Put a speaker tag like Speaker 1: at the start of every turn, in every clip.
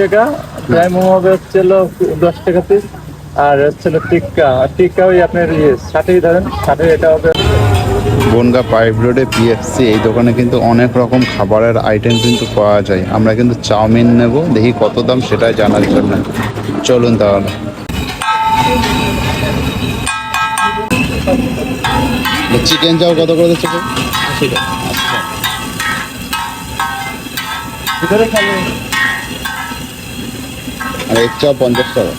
Speaker 1: টাকা ড্রাই মোমো হবে হচ্ছে দশ টাকা পিস আর হচ্ছে টিক্কা। টিক্কা ওই আপনার ইয়ে ষাটেই ধরেন ষাটে এটা হবে।
Speaker 2: বনগা পাইপ রোডে পিএফসি এই দোকানে কিন্তু অনেক রকম খাবারের আইটেম কিন্তু পাওয়া যায়। আমরা কিন্তু চাউমিন নেব দেখি কত দাম সেটাই জানার জন্য। চলুন তাহলে। চিকেন চাও কত করে দিচ্ছে?
Speaker 1: ভিতরে খালি
Speaker 2: আর এক চাও পঞ্চাশ টাকা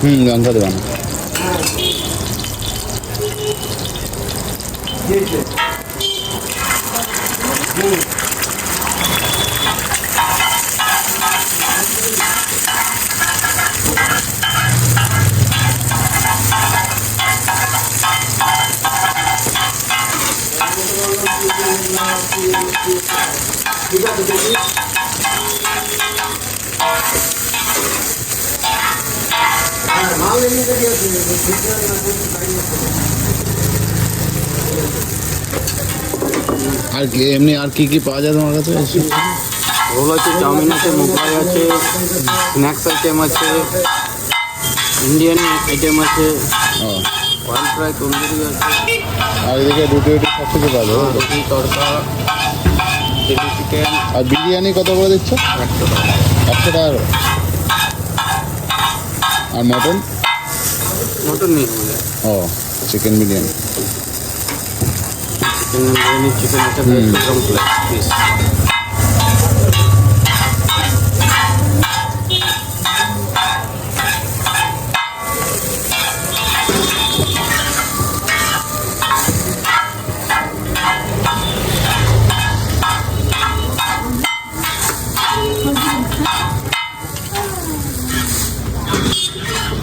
Speaker 2: হুম লঙ্কা দেবেন আর কি এমনি আর কি কি পাওয়া যায় তোমার কাছে?
Speaker 3: রোল আছে চাউমিন আছে মোগলাই আছে স্ন্যাক্স আইটেম আছে ইন্ডিয়ান আইটেম আছে।
Speaker 2: ও
Speaker 3: ফ্রাই তন্দুরি আছে।
Speaker 2: আর এদিকে রুটি রুটি সব কিছু পাওয়া
Speaker 3: রুটি তড়কা চিলি চিকেন।
Speaker 2: আর বিরিয়ানি কত করে দিচ্ছ?
Speaker 3: একশো টাকা।
Speaker 2: একশো টাকা আর মটন?
Speaker 3: মটন নেবে।
Speaker 2: ও chicken biryani.
Speaker 3: Chicken biryani chicken আছে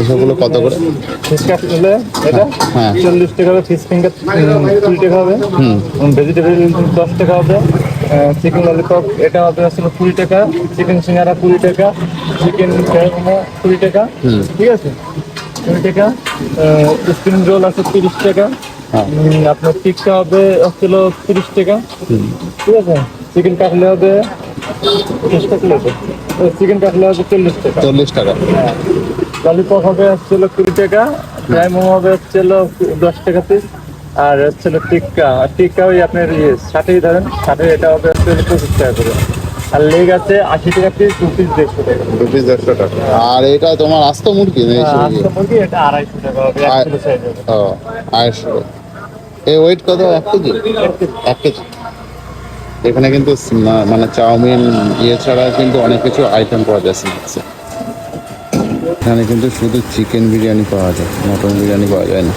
Speaker 2: এসবগুলো কত করে?
Speaker 1: ফিস কাট হলে এটা
Speaker 2: হ্যাঁ।
Speaker 1: চল্লিশ টাকা হবে ফিস ফিঙ্গার কুড়ি টাকা হবে। ভেজিটেবল দশ টাকা হবে। চিকেন ললিপপ এটা হবে আসলে কুড়ি টাকা। চিকেন সিঙ্গারা কুড়ি টাকা। চিকেন কুড়ি টাকা। ঠিক আছে? কুড়ি টাকা। স্প্রিং রোল আছে তিরিশ টাকা।
Speaker 2: হ্যাঁ।
Speaker 1: আপনার টিক্কা হবে হচ্ছিল তিরিশ টাকা। ঠিক আছে? চিকেন কাটলে হবে চিকেন কাটলে হবে। চল্লিশ টাকা।
Speaker 2: চল্লিশ টাকা।
Speaker 1: ললিপপ হবে হচ্ছিল কুড়ি টাকা ড্রাই মোমো হবে হচ্ছিল দশ টাকা পিস আর হচ্ছিল টিক্কা। টিক্কা ওই আপনার ইয়ে ষাটেই ধরেন ষাটে এটা হবে হচ্ছিল পঁচিশ টাকা করে। আর লেগ আছে আশি টাকা পিস দু পিস দেড়শো টাকা
Speaker 2: দু পিস দেড়শো টাকা। আর এটা তোমার আস্ত মুরগি না এই
Speaker 1: মুরগি এটা আড়াইশো টাকা হবে
Speaker 2: আড়াইশো এই ওয়েট কত? এক কেজি? এক কেজি। এখানে কিন্তু মানে চাউমিন ইয়ে ছাড়া কিন্তু অনেক কিছু আইটেম পাওয়া যায় স্ন্যাক্সে এখানে কিন্তু শুধু চিকেন বিরিয়ানি পাওয়া যায় মটন বিরিয়ানি পাওয়া যায় না।